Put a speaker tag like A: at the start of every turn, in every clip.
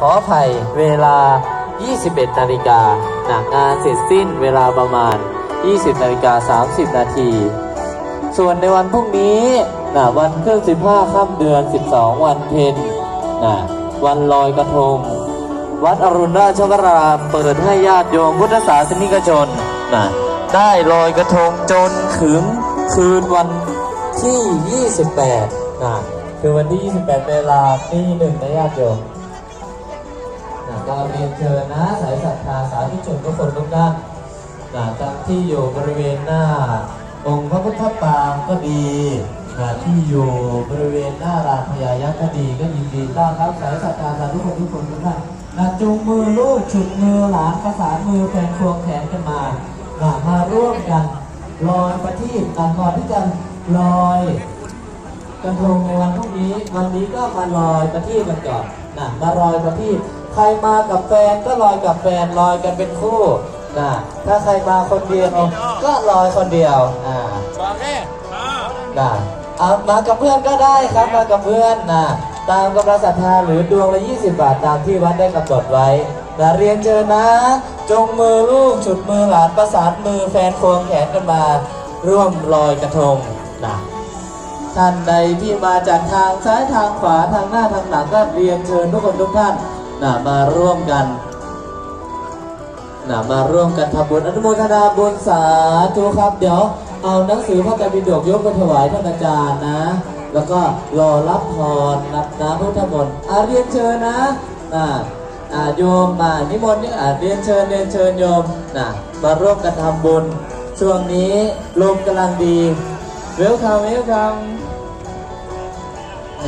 A: ขออภัยเวลา 21 นาฬิกาหนักงานเสร็จสิ้นเวลาประมาณ 20 นาฬิกา 30 นาที ส่วนในวันพรุ่งนี้นะวันขึ้น 15 ค่ำเดือน 12 วันเพ็ญนะวันลอยกระทง วัดอรุณราชวรารามเปิดให้ญาติโยมพุทธศาสนิกชนนะได้ลอยกระทงจนถึงคืนวันที่ 28นะคือวันที่ 28 เวลาตีหนึ่งนะญาติโยม นะก็เรียนเชิญนะสายศรัทธาสาธุชนทุกคนทุกท่านนะทั้งที่อยู่บริเวณหน้า องค์พระพุทธปางก็ดีนะที่อยู่บริเวณหน้ารานพญายักษ์ก็ดีก็ยินดีต้อนรับสายศรัทธาสาธุชนทุกคนทุกท่านนะจูงมือลูกฉุดมือหลานประสานมือแฟนควงแขนกันมานะมาร่วมกันลอยประทีปนะก่อนที่จะลอยกระทงในวันพรุ่งนี้ วันนี้ก็มาลอยประทีปกันก่อนนะมาลอยประทีป ใครมากับแฟนก็ลอยกับแฟนลอยกันเป็นคู่นะถ้าใครมาคนเดียวก็ลอยคนเดียวอ่านะเอามากับเพื่อนก็ได้ครับมากับเพื่อนนะตามกำลังศรัทธาหรือดวงละ 20 บาทตามที่วัดได้กำหนดไว้นะเรียนเชิญนะ จงมือลูกฉุดมือหลานประสานมือแฟนควงแขนกันมา ร่วมลอยกระทงนะท่านใดที่มาจากทางซ้ายทางขวาทางหน้าทางหลังก็เรียนเชิญทุกคนทุกท่าน นะมาร่วมกันนะมาร่วมกันทำบุญอนุโมทนาบุญสาธุครับ เดี๋ยวเอาหนังสือพระไตรปิฎกยกไปถวายท่านอาจารย์นะ แล้วก็รอรับพรนับน้ำพุทธมนต์อาเรียนเชิญนะนะอาโยมมานิมนต์นี่อาเรียนเชิญเรียนเชิญโยมนะมาร่วมกันทำบุญ ช่วงนี้ลมกำลังดีเวลคัมเวลคัม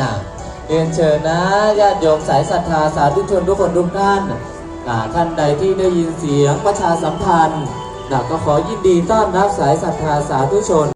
A: นะ เรียนเชิญนะญาติโยมสายศรัทธาสาธุชนทุกคนทุกท่านนะท่านใดที่ได้ยินเสียงประชาสัมพันธ์นะก็ขอยินดีต้อนรับสายศรัทธาสาธุชน